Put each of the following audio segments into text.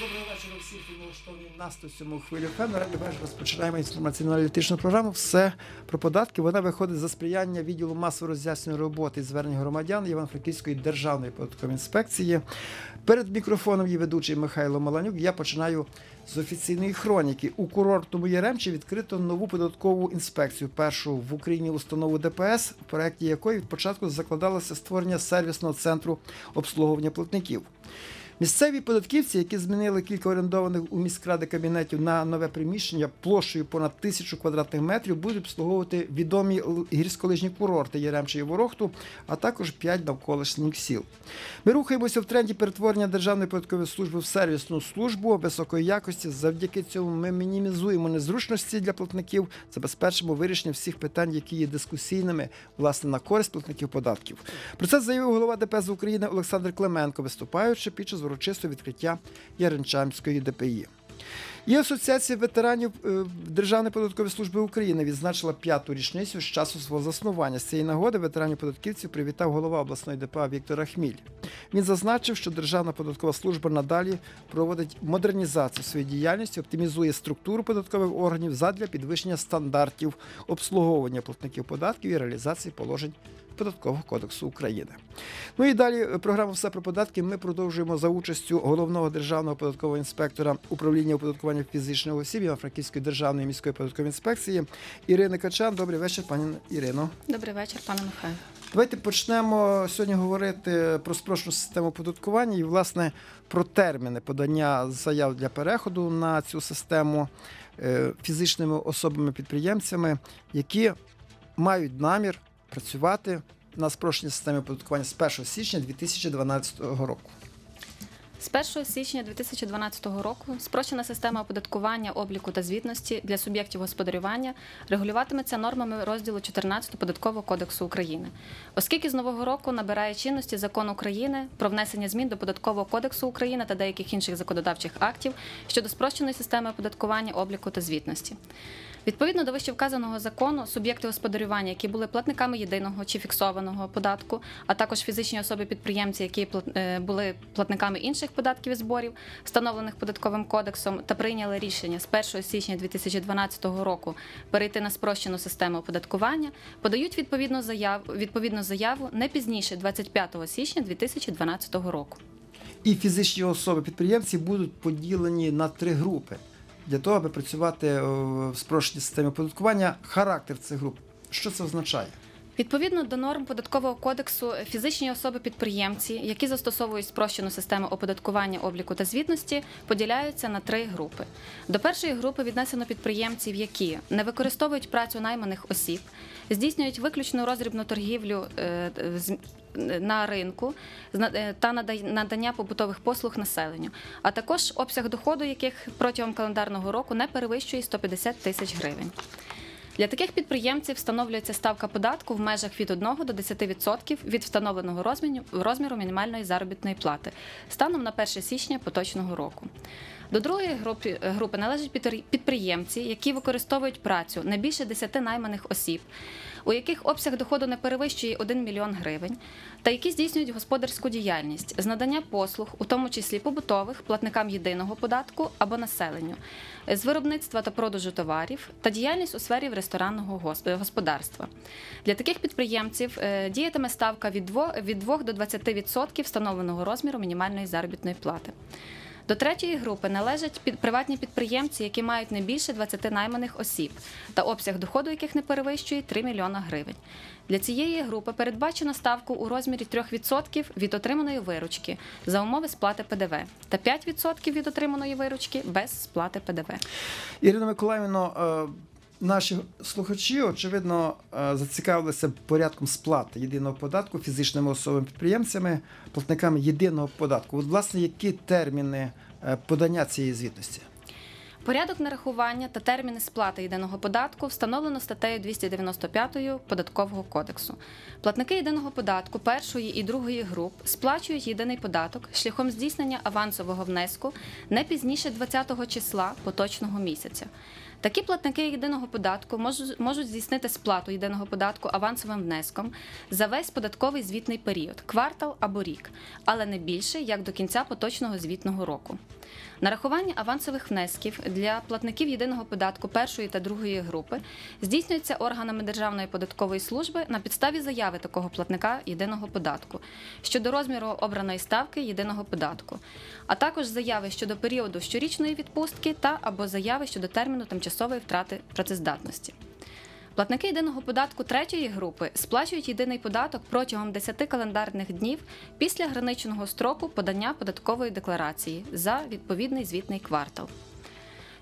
Доброго вечора хто налаштовані на 107 хвилю ФМ. Раді розпочинаємо інформаційно-аналітичну програму. Все про податки. Вона виходить за сприяння відділу масово роз'яснювальної роботи і звернень громадян Івано-Франківської державної податкової інспекції. Перед мікрофоном є ведучий Михайло Маланюк. Я починаю з офіційної хроніки. У курортному Яремчі відкрито нову податкову інспекцію, першу в Україні установу ДПС, в проєкті якої від початку закладалося створення сервісного центру обслуговування платників. Місцеві податківці, які змінили кілька орендованих у міськради кабінетів на нове приміщення площею понад тисячу квадратних метрів, будуть обслуговувати відомі гірськолижні курорти Яремча і Ворохту, а також п'ять навколишніх сіл. Ми рухаємося в тренді перетворення Державної податкової служби в сервісну службу високої якості. Завдяки цьому ми мінімізуємо незручності для платників, забезпечимо вирішення всіх питань, які є дискусійними власне на користь платників податків. Про це заявив голова ДПС України Олександр Клименко, виступаючи під час урочистого відкриття Яринчанської ДПІ. І Асоціація ветеранів е, Державної податкової служби України відзначила п'яту річницю з часу свого заснування. З цієї нагоди ветеранів податківців привітав голова обласної ДПА Віктора Хміль. Він зазначив, що Державна податкова служба надалі проводить модернізацію своєї діяльності, оптимізує структуру податкових органів задля підвищення стандартів обслуговування платників податків і реалізації положень Податкового кодексу України. Ну і далі е, програму Все про податки ми продовжуємо за участю головного державного податкового інспектора управління оподаткування фізичних осіб Івано-Франківської державної міської податкової інспекції Ірини Качан. Добрий вечір, пані Ірино. Добрий вечір, пане Михайло. Давайте почнемо сьогодні говорити про спрощену систему оподаткування і, власне, про терміни подання заяв для переходу на цю систему е, фізичними особами-підприємцями, які мають намір працювати на спрощеній системі оподаткування з 1 січня 2012 року. З 1 січня 2012 року спрощена система оподаткування, обліку та звітності для суб'єктів господарювання регулюватиметься нормами розділу 14 Податкового кодексу України. Оскільки з нового року набирає чинності закон України про внесення змін до Податкового кодексу України та деяких інших законодавчих актів щодо спрощеної системи оподаткування, обліку та звітності. Відповідно до вищевказаного закону, суб'єкти господарювання, які були платниками єдиного чи фіксованого податку, а також фізичні особи-підприємці, які е, були платниками інших податків і зборів, встановлених податковим кодексом, та прийняли рішення з 1 січня 2012 року перейти на спрощену систему оподаткування, подають відповідну заяву, відповідну заяву не пізніше 25 січня 2012 року. І фізичні особи-підприємці будуть поділені на три групи для того, аби працювати е, в спрощеній системі оподаткування. Характер цих груп. Що це означає? Відповідно до норм податкового кодексу, фізичні особи-підприємці, які застосовують спрощену систему оподаткування обліку та звітності, поділяються на три групи. До першої групи віднесено підприємців, які не використовують працю найманих осіб, здійснюють виключну роздрібну торгівлю е, на ринку е, та надання побутових послуг населенню, а також обсяг доходу, яких протягом календарного року не перевищує 150 тисяч гривень. Для таких підприємців встановлюється ставка податку в межах від 1 до 10% від встановленого розміру, мінімальної заробітної плати станом на 1 січня поточного року. До другої групи, групи належать підприємці, які використовують працю не більше 10 найманих осіб, у яких обсяг доходу не перевищує 1 мільйон гривень, та які здійснюють господарську діяльність з надання послуг, у тому числі побутових, платникам єдиного податку або населенню, з виробництва та продажу товарів та діяльність у сфері ресторанного е, господарства. Для таких підприємців е, діятиме ставка від 2, від 2 до 20% встановленого розміру мінімальної заробітної плати. До третьої групи належать під приватні підприємці, які мають не більше 20 найманих осіб, та обсяг доходу яких не перевищує 3 мільйона гривень. Для цієї групи передбачено ставку у розмірі 3% від отриманої виручки за умови сплати ПДВ та 5% від отриманої виручки без сплати ПДВ. Ірина Миколаївно, е, наші слухачі, очевидно, е, зацікавилися порядком сплати єдиного податку фізичними особами-підприємцями, платниками єдиного податку. От, власне, які терміни е, подання цієї звітності? Порядок нарахування та терміни сплати єдиного податку встановлено статтею 295 Податкового кодексу. Платники єдиного податку першої і другої груп сплачують єдиний податок шляхом здійснення авансового внеску не пізніше 20-го числа поточного місяця. Такі платники єдиного податку можуть, можуть здійснити сплату єдиного податку авансовим внеском за весь податковий звітний період, квартал або рік, але не більше як до кінця поточного звітного року. Нарахування авансових внесків для платників єдиного податку першої та другої групи здійснюється органами Державної податкової служби на підставі заяви такого платника єдиного податку щодо розміру обраної ставки єдиного податку, а також заяви щодо періоду щорічної відпустки та або заяви щодо терміну тимчасової втрати працездатності. Платники єдиного податку третьої групи сплачують єдиний податок протягом 10 календарних днів після граничного строку подання податкової декларації за відповідний звітний квартал.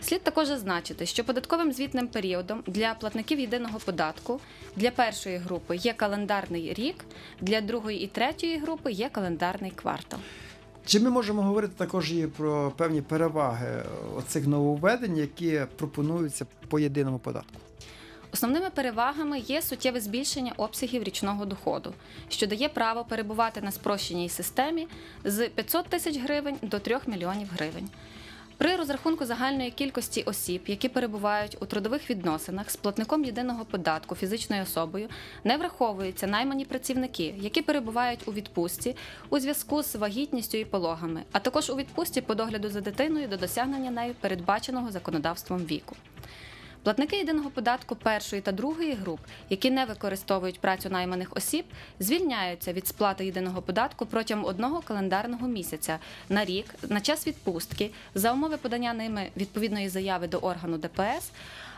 Слід також зазначити, що податковим звітним періодом для платників єдиного податку для першої групи є календарний рік, для другої і третьої групи є календарний квартал. Чи ми можемо говорити також і про певні переваги оцих нововведень, які пропонуються по єдиному податку? Основними перевагами є суттєве збільшення обсягів річного доходу, що дає право перебувати на спрощеній системі з 500 тисяч гривень до 3 мільйонів гривень. При розрахунку загальної кількості осіб, які перебувають у трудових відносинах з платником єдиного податку фізичною особою, не враховуються наймані працівники, які перебувають у відпустці у зв'язку з вагітністю і пологами, а також у відпустці по догляду за дитиною до досягнення нею передбаченого законодавством віку. Платники єдиного податку першої та другої груп, які не використовують працю найманих осіб, звільняються від сплати єдиного податку протягом одного календарного місяця на рік на час відпустки за умови подання ними відповідної заяви до органу ДПС,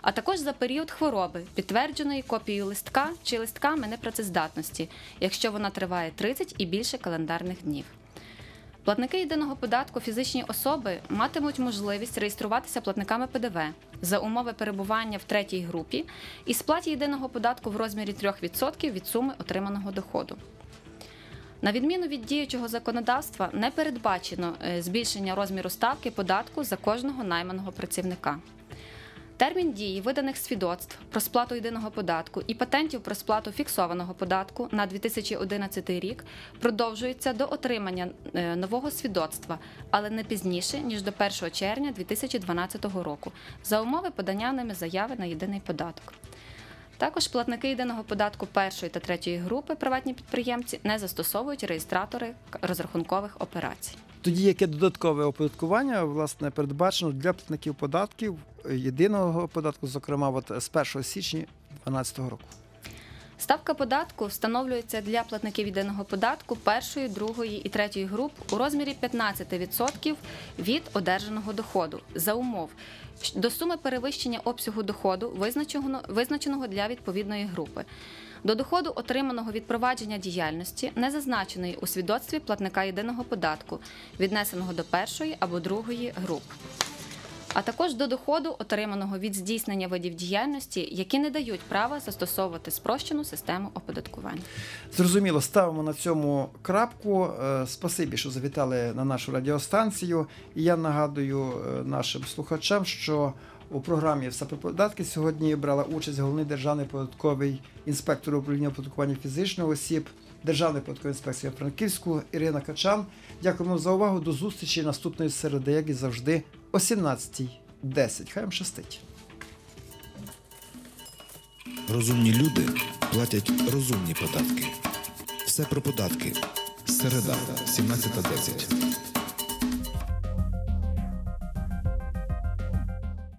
а також за період хвороби, підтвердженої копією листка чи листками непрацездатності, якщо вона триває 30 і більше календарних днів. Платники єдиного податку фізичні особи матимуть можливість реєструватися платниками ПДВ за умови перебування в третій групі і сплаті єдиного податку в розмірі 3% від суми отриманого доходу. На відміну від діючого законодавства, не передбачено е, збільшення розміру ставки податку за кожного найманого працівника. Термін дії виданих свідоцтв про сплату єдиного податку і патентів про сплату фіксованого податку на 2011 рік продовжується до отримання е, нового свідоцтва, але не пізніше ніж до 1 червня 2012 року, за умови подання ними заяви на єдиний податок. Також платники єдиного податку першої та третьої групи приватні підприємці не застосовують реєстратори розрахункових операцій. Тоді яке додаткове оподаткування власне передбачено для платників податків е, єдиного податку, зокрема, от з 1 січня 2012 року? Ставка податку встановлюється для платників єдиного податку першої, другої і третьої груп у розмірі 15% від одержаного доходу за умов до суми перевищення обсягу доходу, визначеного, визначеного для відповідної групи. До доходу, отриманого від провадження діяльності, не зазначеної у свідоцтві платника єдиного податку, віднесеного до першої або другої груп а також до доходу, отриманого від здійснення видів діяльності, які не дають права застосовувати спрощену систему оподаткування. Зрозуміло, ставимо на цьому крапку. Е, Спасибі, що завітали на нашу радіостанцію. І я нагадую е, нашим слухачам, що у програмі «Все про податки сьогодні брала участь головний державний податковий інспектор управління оподаткування фізичних осіб Державної податкової інспекції Франківську Ірина Качан. Дякуємо за увагу. До зустрічі наступної середи, як і завжди, о 17.10. Хай вам щастить. Розумні люди платять розумні податки. Все про податки. Середа, 17.10.